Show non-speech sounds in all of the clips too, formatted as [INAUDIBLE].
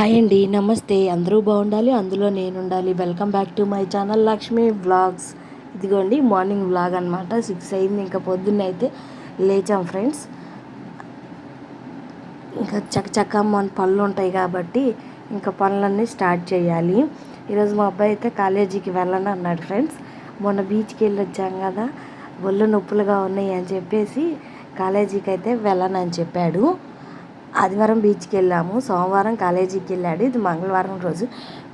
Hi అండి నమస్తే. అందరూ బాగుండాలి అందులో నేను ఉండాలి welcome back to my channel Lakshmi vlogs ఇదిగోండి మార్నింగ్ వ్లాగ్ అనమాట సిక్స్ అయింది ఇంకా పొద్దున్న అయితే లేచాం ఫ్రెండ్స్ ఇంకా చక్క చక్క మన పనులు ఉంటాయి కాబట్టి ఇంకా పనులన్నీ స్టార్ట్ చేయాలి. ఈరోజు మా అబ్బాయి అయితే కాలేజీకి వెళ్ళను అన్నాడు ఫ్రెండ్స్ మొన్న బీచ్కి వెళ్ళి వచ్చాం కదా ఒళ్ళు నొప్పులుగా ఉన్నాయి అని చెప్పేసి కాలేజీకి అయితే వెళ్ళనని చెప్పాడు. ఆదివారం బీచ్కి వెళ్ళాము. సోమవారం కాలేజీకి వెళ్ళాడు. ఇది మంగళవారం రోజు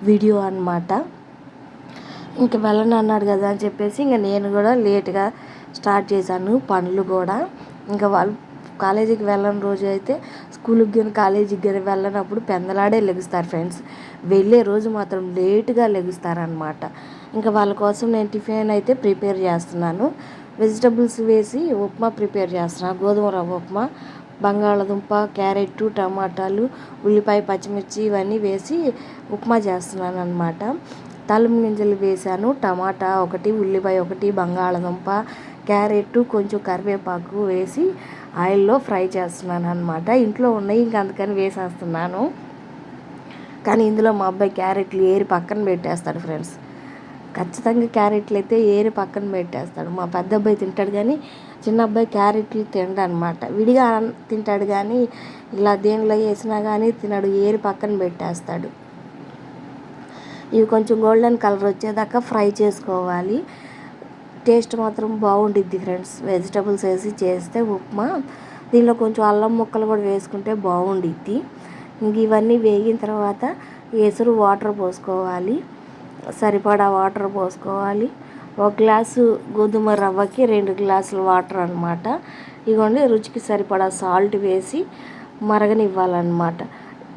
వీడియో అనమాట ఇంక వెళ్ళను అన్నాడు కదా అని చెప్పేసి ఇంకా నేను కూడా లేట్గా స్టార్ట్ చేశాను పనులు కూడా. ఇంకా వాళ్ళు కాలేజీకి వెళ్ళని రోజు అయితే స్కూల్కి కానీ కాలేజీకి కానీ వెళ్ళినప్పుడు పెందలాడే లెగుస్తారు ఫ్రెండ్స్. వెళ్ళే రోజు మాత్రం లేటుగా లెగుస్తారనమాట ఇంకా వాళ్ళ కోసం నేను టిఫిన్ అయితే ప్రిపేర్ చేస్తున్నాను. వెజిటబుల్స్ వేసి ఉప్మా ప్రిపేర్ చేస్తున్నాను గోధుమ రవ్వ ఉప్మా బంగాళదుంప క్యారెట్ టమాటాలు ఉల్లిపాయ పచ్చిమిర్చి ఇవన్నీ వేసి ఉప్మా చేస్తున్నాను అనమాట తాలింపు గింజలు వేసాను టమాటా ఒకటి ఉల్లిపాయ ఒకటి బంగాళదుంప క్యారెట్ కొంచెం కరివేపాకు వేసి ఆయిల్లో ఫ్రై చేస్తున్నాను అనమాట ఇంట్లో ఉన్నాయి ఇంకా అందుకని వేసేస్తున్నాను. కానీ ఇందులో మా అబ్బాయి క్యారెట్లు ఏరి పక్కన పెట్టేస్తాడు ఫ్రెండ్స్. ఖచ్చితంగా క్యారెట్లు అయితే ఏరి పక్కన పెట్టేస్తాడు. మా పెద్ద అబ్బాయి తింటాడు కానీ చిన్న అబ్బాయి క్యారెట్లు తినడు అనమాట విడిగా తింటాడు కానీ ఇలా దేనిలో వేసినా కానీ తినడు ఏరి పక్కన పెట్టేస్తాడు. ఇవి కొంచెం గోల్డెన్ కలర్ వచ్చేదాకా ఫ్రై చేసుకోవాలి. టేస్ట్ మాత్రం బాగుండిద్ది ఫ్రెండ్స్. వెజిటబుల్స్ వేసి చేస్తే ఉప్మా దీనిలో కొంచెం అల్లం ముక్కలు కూడా వేసుకుంటే బాగుండిద్ది. ఇంక ఇవన్నీ వేగిన తర్వాత ఎసురు వాటర్ పోసుకోవాలి. సరిపడా వాటర్ పోసుకోవాలి. ఒక గ్లాసు గోధుమ రవ్వకి రెండు గ్లాసులు వాటర్ అనమాట ఇగోండి రుచికి సరిపడా సాల్ట్ వేసి మరగనివ్వాలన్నమాట.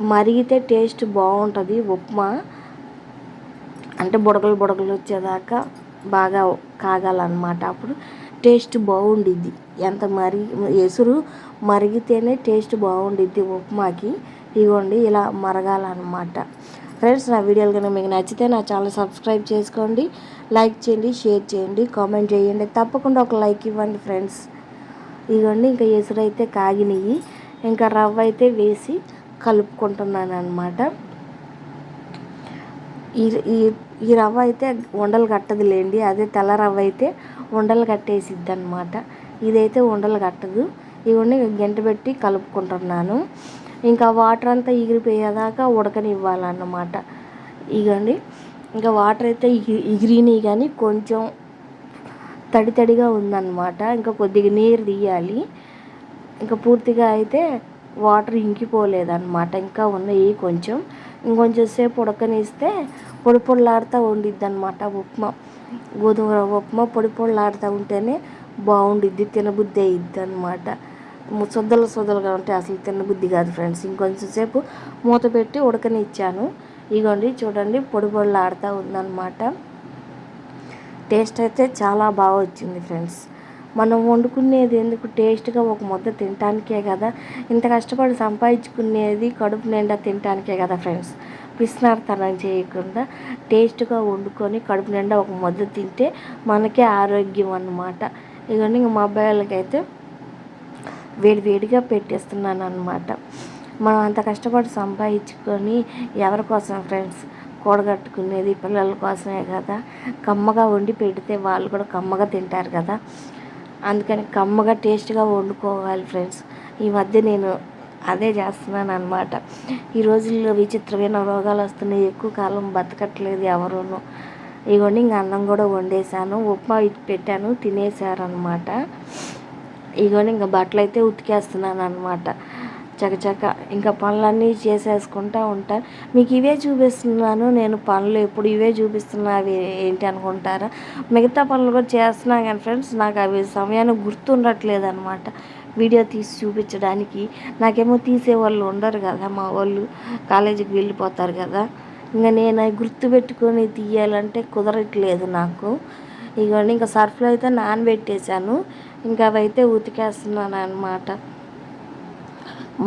మరిగితే టేస్ట్ బాగుంటుంది. ఉప్మా అంటే బుడగలు బుడగలు వచ్చేదాకా బాగా కాగాలన్నమాట. అప్పుడు టేస్ట్ బాగుండిద్ది. ఎంత మరిగి ఎసురు మరిగితేనే టేస్ట్ బాగుండిద్ది ఉప్మాకి. ఇగోండి ఇలా మరగాలన్నమాట. ఫ్రెండ్స్ నా వీడియోలు కనుక మీకు నచ్చితే నా ఛానల్ సబ్స్క్రైబ్ చేసుకోండి లైక్ చేయండి షేర్ చేయండి కామెంట్ చేయండి తప్పకుండా ఒక లైక్ ఇవ్వండి ఫ్రెండ్స్ ఇదిగోండి ఇంకా ఎసురు అయితే కాగినవి ఇంకా రవ్వ అయితే వేసి కలుపుకుంటున్నాను అనమాట ఈ ఈ ఈ రవ్వ అయితే ఉండలు కట్టదు లేండి అదే తెల్ల రవ్వ అయితే ఉండలు కట్టేసిద్ది అనమాట ఇదైతే ఉండలు కట్టదు. ఇవన్నీ గంట పెట్టి కలుపుకుంటున్నాను. ఇంకా వాటర్ అంతా ఎగిరిపోయేదాకా ఉడకనివ్వాలన్నమాట. ఇగండి ఇంకా వాటర్ అయితే ఎగిరినాయి కానీ కొంచెం తడి తడిగా ఉందన్నమాట. ఇంకా కొద్దిగా నీరు తీయాలి. ఇంకా పూర్తిగా అయితే వాటర్ ఇంకిపోలేదన్నమాట. ఇంకా ఉన్నాయి కొంచెం. ఇంకొంచెం సేపు ఉడకనిస్తే పొడి పొడిలాడుతూ ఉండిద్ది అనమాట ఉప్మా. గోధుమ రవ్వ ఉప్మా పొడి పొడిలాడుతూ ఉంటేనే బాగుండిద్ది తినబుద్ధి అయిద్ది అనమాట సుద్దలు సొద్దలుగా ఉంటే అసలు తినబుద్ధి కాదు ఫ్రెండ్స్. ఇంకొంచెం సేపు మూత పెట్టి ఉడకనిచ్చాను. ఇగోండి చూడండి పొడి పొడిలాడుతూ ఉందన్నమాట. టేస్ట్ అయితే చాలా బాగా వచ్చింది ఫ్రెండ్స్. మనం వండుకునేది ఎందుకు? టేస్ట్గా ఒక ముద్ద తినటానికే కదా. ఇంత కష్టపడి సంపాదించుకునేది కడుపు నిండా తినటానికే కదా ఫ్రెండ్స్. పిసినార్తనం చేయకుండా టేస్ట్గా వండుకొని కడుపు నిండా ఒక ముద్ద తింటే మనకే ఆరోగ్యం అన్నమాట. ఇవన్నీ ఇంకా మా అబ్బాయిలకైతే వేడివేడిగా పెట్టేస్తున్నాను అనమాట మనం అంత కష్టపడి సంపాదించుకొని ఎవరి కోసం ఫ్రెండ్స్? కూడగట్టుకునేది పిల్లల కోసమే కదా. కమ్మగా వండి పెడితే వాళ్ళు కూడా కమ్మగా తింటారు కదా. అందుకని కమ్మగా టేస్ట్గా వండుకోవాలి ఫ్రెండ్స్. ఈ మధ్య నేను అదే చేస్తున్నాను అనమాట ఈ రోజుల్లో విచిత్రమైన రోగాలు వస్తున్నాయి. ఎక్కువ కాలం బతకట్లేదు ఎవరును. ఇవన్నీ ఇంక అన్నం కూడా వండేసాను ఉప్మా పెట్టాను తినేసారనమాట ఇగోని ఇంకా బట్టలు అయితే ఉతికేస్తున్నాను అనమాట చకచక ఇంకా పనులన్నీ చేసేసుకుంటా ఉంటాను మీకు ఇవే చూపిస్తున్నాను నేను పనులు ఎప్పుడు ఇవే చూపిస్తున్నా అవి ఏంటి అనుకుంటారా? మిగతా పనులు కూడా చేస్తున్నా కానీ ఫ్రెండ్స్ నాకు అవి సమయానికి గుర్తుండట్లేదు అనమాట వీడియో తీసి చూపించడానికి. నాకేమో తీసేవాళ్ళు ఉండరు కదా మా వాళ్ళు కాలేజీకి వెళ్ళిపోతారు కదా. ఇంకా నేను గుర్తుపెట్టుకొని తీయాలంటే కుదరట్లేదు నాకు. ఇక ఇంకా సర్ఫ్లో అయితే నానబెట్టేశాను. ఇంకా అవైతే ఉతికేస్తున్నాను అనమాట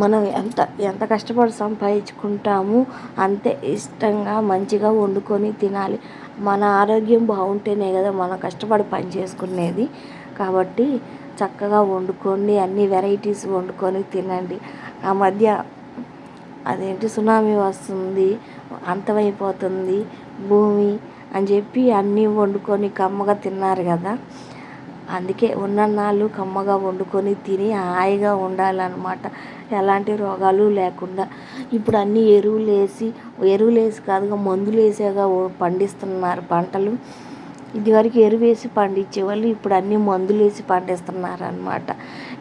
మనం ఎంత ఎంత కష్టపడి సంపాదించుకుంటాము అంతే ఇష్టంగా మంచిగా వండుకొని తినాలి. మన ఆరోగ్యం బాగుంటేనే కదా మనం కష్టపడి పని చేసుకునేది. కాబట్టి చక్కగా వండుకోండి అన్ని వెరైటీస్ వండుకొని తినండి. ఆ మధ్య అదేంటి సునామీ వస్తుంది అంతమైపోతుంది భూమి అని చెప్పి అన్నీ వండుకొని కమ్మగా తిన్నారు కదా. అందుకే ఉన్నన్నాళ్ళు కమ్మగా వండుకొని తిని హాయిగా ఉండాలన్నమాట. ఎలాంటి రోగాలు లేకుండా. ఇప్పుడు అన్ని ఎరువులు వేసి ఎరువులు వేసి కాదుగా మందులు వేసేగా పండిస్తున్నారు పంటలు. ఇదివరకు ఎరువు వేసి పండించేవాళ్ళు ఇప్పుడు అన్ని మందులు వేసి పండిస్తున్నారు అనమాట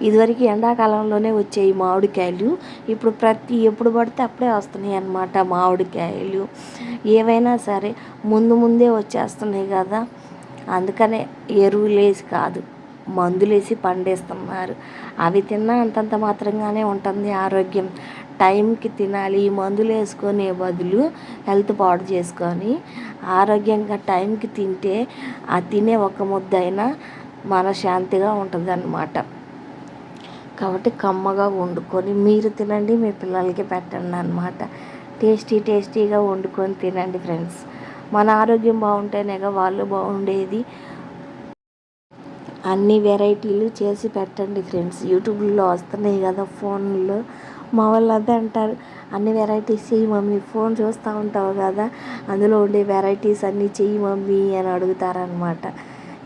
ఇదివరకు ఎండాకాలంలోనే వచ్చాయి మామిడికాయలు. ఇప్పుడు ప్రతి ఎప్పుడు పడితే అప్పుడే వస్తున్నాయి అన్నమాట మామిడికాయలు. ఏవైనా సరే ముందు ముందే వచ్చేస్తున్నాయి కదా. అందుకనే ఎరువులేసి కాదు మందులేసి పండేస్తున్నారు. పండిస్తున్నారు అవి తిన్నా అంతంత మాత్రంగానే ఉంటుంది ఆరోగ్యం. టైంకి తినాలి ఈ మందులు వేసుకునే బదులు హెల్త్ పాడు చేసుకొని ఆరోగ్యంగా టైంకి తింటే ఆ తినే ఒక ముద్ద అయినా మనశ్శాంతిగా ఉంటుంది అన్నమాట కాబట్టి కమ్మగా వండుకొని మీరు తినండి మీ పిల్లలకి పెట్టండి అనమాట టేస్టీ టేస్టీగా వండుకొని తినండి ఫ్రెండ్స్. మన ఆరోగ్యం బాగుంటేనేగా వాళ్ళు బాగుండేది. అన్ని వెరైటీలు చేసి పెట్టండి ఫ్రెండ్స్. యూట్యూబ్లో వస్తున్నాయి కదా ఫోన్లో. మా వాళ్ళు అదే అంటారు. అన్ని వెరైటీస్ చెయ్యి మమ్మీ. ఫోన్ చూస్తూ ఉంటావు కదా అందులో ఉండే వెరైటీస్ అన్నీ చెయ్యి మమ్మీ అని అడుగుతారనమాట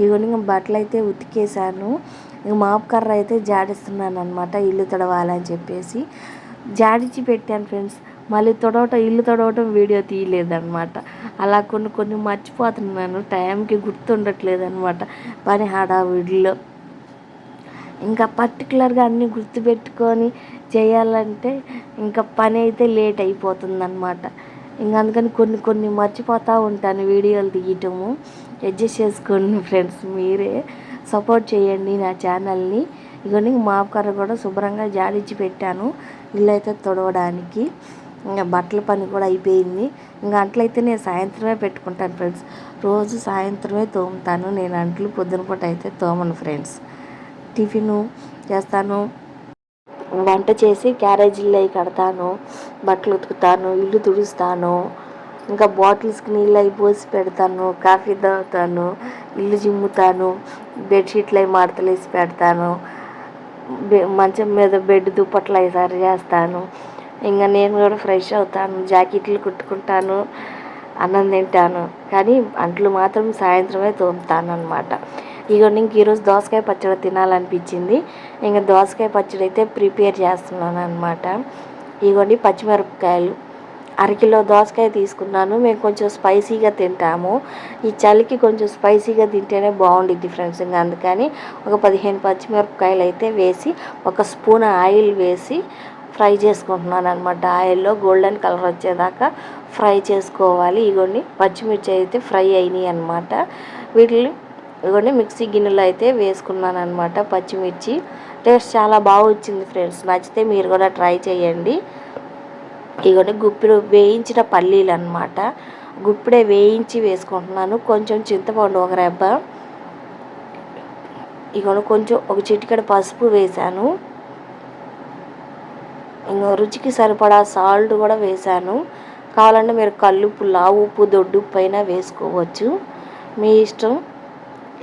ఇవన్నీ బట్టలు అయితే ఉతికేసాను ఇంకా మాపు కర్ర అయితే జాడిస్తున్నాను అనమాట ఇల్లు తడవాలని చెప్పేసి జాడించి పెట్టాను ఫ్రెండ్స్. మళ్ళీ తొడవటం ఇల్లు తొడవటం వీడియో తీయలేదన్నమాట. అలా కొన్ని కొన్ని మర్చిపోతున్నాను టైంకి గుర్తుండట్లేదు అనమాట పని హడావిడిలో. ఇంకా పర్టికులర్గా అన్నీ గుర్తుపెట్టుకొని చేయాలంటే ఇంకా పని అయితే లేట్ అయిపోతుంది అనమాట ఇంకా అందుకని కొన్ని కొన్ని మర్చిపోతూ ఉంటాను వీడియోలు తీయటము. అడ్జస్ట్ చేసుకోండి ఫ్రెండ్స్ మీరే సపోర్ట్ చేయండి నా ఛానల్ని. ఇవన్నీ మాపు కర్ర కూడా శుభ్రంగా జాడించి పెట్టాను ఇల్లు అయితే తొడవడానికి. ఇంకా బట్టల పని కూడా అయిపోయింది. ఇంకా అంట్లయితే నేను సాయంత్రమే పెట్టుకుంటాను ఫ్రెండ్స్. రోజు సాయంత్రమే తోముతాను. నేను అంట్లు పొద్దున పూట అయితే తోమను ఫ్రెండ్స్. టిఫిను చేస్తాను. వంట చేసి క్యారేజీలు అవి కడతాను. బట్టలు ఉతుకుతాను. ఇల్లు తుడుస్తాను. ఇంకా బాటిల్స్కి నీళ్ళు అవి పోసి పెడతాను. కాఫీ తాగుతాను. ఇల్లు చిమ్ముతాను. బెడ్షీట్లు అవి మడతలేసి పెడతాను. మంచం మీద బెడ్ దుప్పట్లు అవి సరి చేస్తాను. ఇంకా నేను కూడా ఫ్రెష్ అవుతాను జాకెట్లు కుట్టుకుంటాను అన్నం తింటాను. కానీ అంట్లు మాత్రం సాయంత్రమే తోముతాను అనమాట ఇగోండి ఇంక ఈరోజు దోసకాయ పచ్చడి తినాలనిపించింది. ఇంకా దోసకాయ పచ్చడి అయితే ప్రిపేర్ చేస్తున్నాను అనమాట ఇగోండి పచ్చిమిరపకాయలు. అరకిలో దోసకాయ తీసుకున్నాను. మేము కొంచెం స్పైసీగా తింటాము. ఈ చలికి కొంచెం స్పైసీగా తింటేనే బాగుండిద్ది ఫ్రెండ్స్. ఇంకా అందుకని ఒక పదిహేను పచ్చిమిరపకాయలు అయితే వేసి ఒక స్పూన్ ఆయిల్ వేసి ఫ్రై చేసుకుంటున్నాను అనమాట ఆయిల్లో గోల్డెన్ కలర్ వచ్చేదాకా ఫ్రై చేసుకోవాలి. ఇగోండి పచ్చిమిర్చి అయితే ఫ్రై అయినాయి అనమాట వీటిని ఇగోండి మిక్సీ గిన్నెలో అయితే వేసుకున్నాను అనమాట పచ్చిమిర్చి. టేస్ట్ చాలా బాగా వచ్చింది ఫ్రెండ్స్. నచ్చితే మీరు కూడా ట్రై చేయండి. ఇగోండి గుప్పిడు వేయించిన పల్లీలు అనమాట గుప్పిడే వేయించి వేసుకుంటున్నాను. కొంచెం చింతపండు ఒక రెబ్బ. ఇగోండి కొంచెం ఒక చిటికెడ పసుపు వేశాను. రుచికి సరిపడా సాల్ట్ కూడా వేసాను కావాలంటే మీరు కల్లుప్పు లావు ఉప్పు దొడ్డు పైన వేసుకోవచ్చు. మీ ఇష్టం.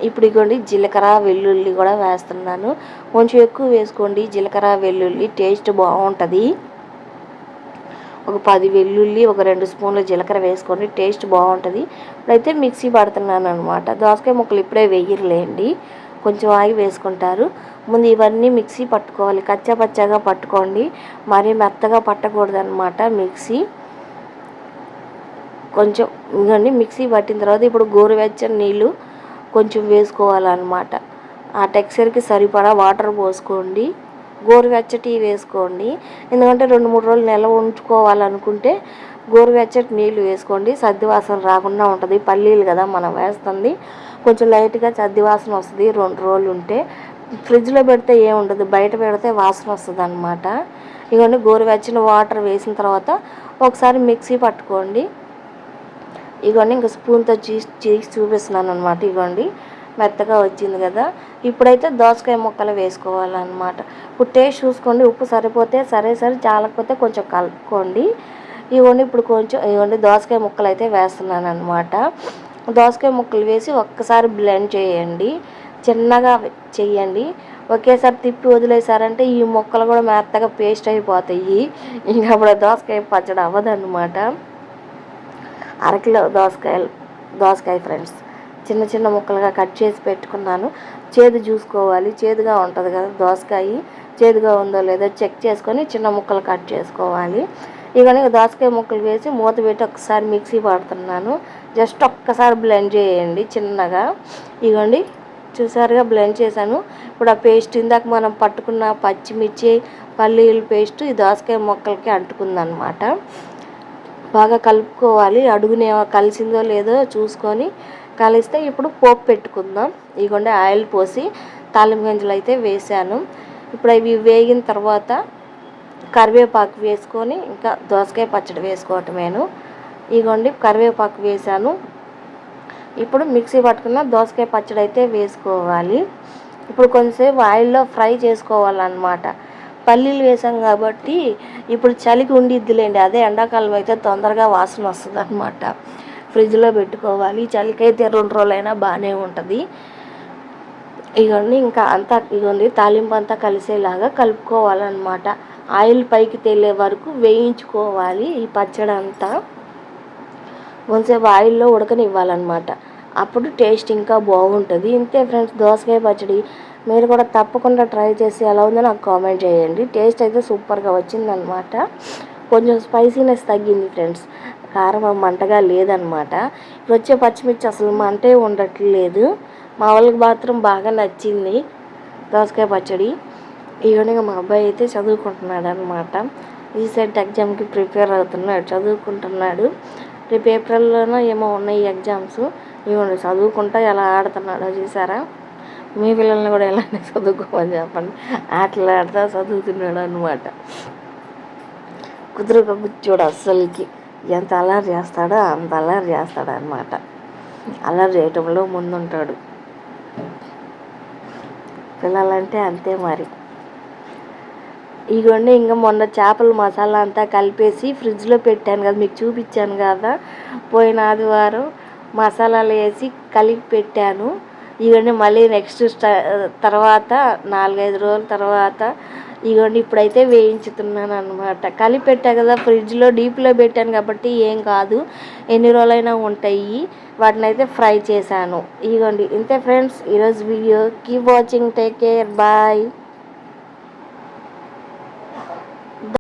ఇప్పుడు ఇగోండి జీలకర్ర వెల్లుల్లి కూడా వేస్తున్నాను. కొంచెం ఎక్కువ వేసుకోండి. జీలకర్ర వెల్లుల్లి టేస్ట్ బాగుంటుంది. ఒక పది వెల్లుల్లి ఒక రెండు స్పూన్ల జీలకర్ర వేసుకోండి. టేస్ట్ బాగుంటుంది. ఇప్పుడైతే మిక్సీ పడుతున్నాను అనమాట దోసకాయ ముక్కలు ఇప్పుడే వేయరులేండి కొంచెం ఆగి వేసుకుంటారు. ముందు ఇవన్నీ మిక్సీ పట్టుకోవాలి. కచ్చా పచ్చాగా పట్టుకోండి. మరీ మెత్తగా పట్టకూడదు అనమాట మిక్సీ. కొంచెం ఇవన్నీ మిక్సీ పట్టిన తర్వాత ఇప్పుడు గోరువెచ్చని నీళ్ళు కొంచెం వేసుకోవాలన్నమాట. ఆ టెక్స్చర్కి సరిపడా వాటర్ పోసుకోండి. గోరువెచ్చటి వేసుకోండి. ఎందుకంటే రెండు మూడు రోజులు నిల్వ ఉంచుకోవాలనుకుంటే గోరువెచ్చటి నీళ్ళు వేసుకోండి. సర్ది వాసన రాకుండా ఉంటుంది. పల్లీలు కదా మనం వేస్తుంది. కొంచెం లైట్గా సర్ది వాసన వస్తుంది. రెండు రోజులు ఉంటే. ఫ్రిడ్జ్లో పెడితే ఏముండదు బయట పెడితే వాసన వస్తుంది అనమాట ఇవన్నీ గోరువెచ్చని వాటర్ వేసిన తర్వాత ఒకసారి మిక్సీ పట్టుకోండి. ఇవన్నీ ఇంకా స్పూన్తో చీసి చీసి చూపిస్తున్నాను అనమాట ఇవ్వండి మెత్తగా వచ్చింది కదా. ఇప్పుడైతే దోసకాయ ముక్కలు వేసుకోవాలన్నమాట. ఇప్పుడు టేస్ట్ చూసుకోండి ఉప్పు సరిపోతే సరే సరే. చాలకపోతే కొంచెం కలుపుకోండి. ఇవన్నీ ఇప్పుడు కొంచెం ఇవన్నీ దోసకాయ ముక్కలు అయితే వేస్తున్నాను అనమాట దోసకాయ ముక్కలు వేసి ఒక్కసారి బ్లెండ్ చేయండి. చిన్నగా చెయ్యండి. ఒకేసారి తిప్పి వదిలేసారంటే ఈ ముక్కలు కూడా మెత్తగా పేస్ట్ అయిపోతాయి. ఇంకా అప్పుడు దోసకాయ పచ్చడి అవ్వదన్నమాట. అరకిలో దోసకాయలు దోసకాయ ఫ్రెండ్స్ చిన్న చిన్న ముక్కలుగా కట్ చేసి పెట్టుకున్నాను. చేదు చూసుకోవాలి. చేదుగా ఉంటుంది కదా దోసకాయ. చేదుగా ఉందో లేదో చెక్ చేసుకొని చిన్న ముక్కలు కట్ చేసుకోవాలి. ఇవన్నీ దోసకాయ ముక్కలు వేసి మూత పెట్టి ఒకసారి మిక్సీ పడుతున్నాను జస్ట్ ఒక్కసారి బ్లెండ్ చేయండి చిన్నగా. ఇవ్వండి చూసారుగా బ్లెండ్ చేశాను. ఇప్పుడు ఆ పేస్ట్ ఇందాక మనం పట్టుకున్న పచ్చిమిర్చి పల్లీల పేస్ట్ ఈ దోసకాయ ముక్కలకి అంటుకుందనమాట. బాగా కలుపుకోవాలి. అడుగునే కలిసిందో లేదో చూసుకొని కలిస్తే ఇప్పుడు పోపు పెట్టుకుందాం. ఇగోండి ఆయిల్ పోసి తాలింపు గింజలు అయితే వేసాను ఇప్పుడు అవి వేగిన తర్వాత కరివేపాకు వేసుకొని ఇంకా దోసకాయ పచ్చడి వేసుకోవటమేను. ఇగోండి కరివేపాకు వేసాను ఇప్పుడు మిక్సీ పట్టుకున్న దోసకాయ పచ్చడి అయితే వేసుకోవాలి. ఇప్పుడు కొంచెంసేపు ఆయిల్లో ఫ్రై చేసుకోవాలన్నమాట. పల్లీలు వేసాం కాబట్టి ఇప్పుడు చలికి ఉండిద్దిలేండి. అదే ఎండాకాలం అయితే తొందరగా వాసన వస్తుంది అనమాట ఫ్రిడ్జ్లో పెట్టుకోవాలి. చలికైతే రెండు రోజులైనా బాగానే ఉంటుంది. ఇవన్నీ ఇంకా అంతా ఇగోండి తాలింపు అంతా కలిసేలాగా కలుపుకోవాలన్నమాట. ఆయిల్ పైకి తేలే వరకు వేయించుకోవాలి ఈ పచ్చడి అంతా కొంతసేపు ఆయిల్లో ఉడకనివ్వాలన్నమాట. అప్పుడు టేస్ట్ ఇంకా బాగుంటుంది. ఇంతే ఫ్రెండ్స్ దోసకాయ పచ్చడి. మీరు కూడా తప్పకుండా ట్రై చేసి ఎలా ఉందో నాకు కామెంట్ చేయండి. టేస్ట్ అయితే సూపర్గా వచ్చిందనమాట కొంచెం స్పైసీనెస్ తగ్గింది ఫ్రెండ్స్. కారం మంటగా లేదనమాట ఇప్పుడు వచ్చే పచ్చిమిర్చి అసలు మంటే ఉండట్లేదు. మా వాళ్ళకి మాత్రం బాగా నచ్చింది దోసకాయ పచ్చడి. ఈ మా అబ్బాయి అయితే చదువుకుంటున్నాడు అనమాట ఈ సెట్ ఎగ్జామ్కి ప్రిపేర్ అవుతున్నాడు చదువుకుంటున్నాడు. రేపు ఏప్రిల్లోనో ఏమో ఉన్నాయి ఎగ్జామ్స్. ఇవ్వండి చదువుకుంటా ఎలా ఆడుతున్నాడో చూసారా? మీ పిల్లల్ని కూడా ఎలానే [LAUGHS] చదువుకోమని చెప్పండి. ఆటలు ఆడుతా చదువుతున్నాడు అనమాట కుదురుగా కూర్చోడు అస్సలకి. ఎంత అల్లరి చేస్తాడో అంత అల్లరి చేస్తాడు అనమాట అల్లరి చేయటంలో ముందుంటాడు. పిల్లలంటే అంతే మరి. ఇగోండి ఇంకా మొన్న చేపల మసాలా అంతా కలిపేసి ఫ్రిడ్జ్లో పెట్టాను కదా మీకు చూపించాను కదా. పోయిన ఆదివారం మసాలాలు వేసి కలిపి పెట్టాను. ఇవన్నీ మళ్ళీ నెక్స్ట్ తర్వాత నాలుగైదు రోజుల తర్వాత ఇదిగోండి ఇప్పుడైతే వేయించుతున్నాను అనమాట కలిపి పెట్టా కదా ఫ్రిడ్జ్లో డీప్లో పెట్టాను కాబట్టి ఏం కాదు. ఎన్ని రోజులైనా ఉంటాయి. వాటిని అయితే ఫ్రై చేశాను. ఇగోండి ఇంతే ఫ్రెండ్స్ ఈరోజు video keep watching take care bye.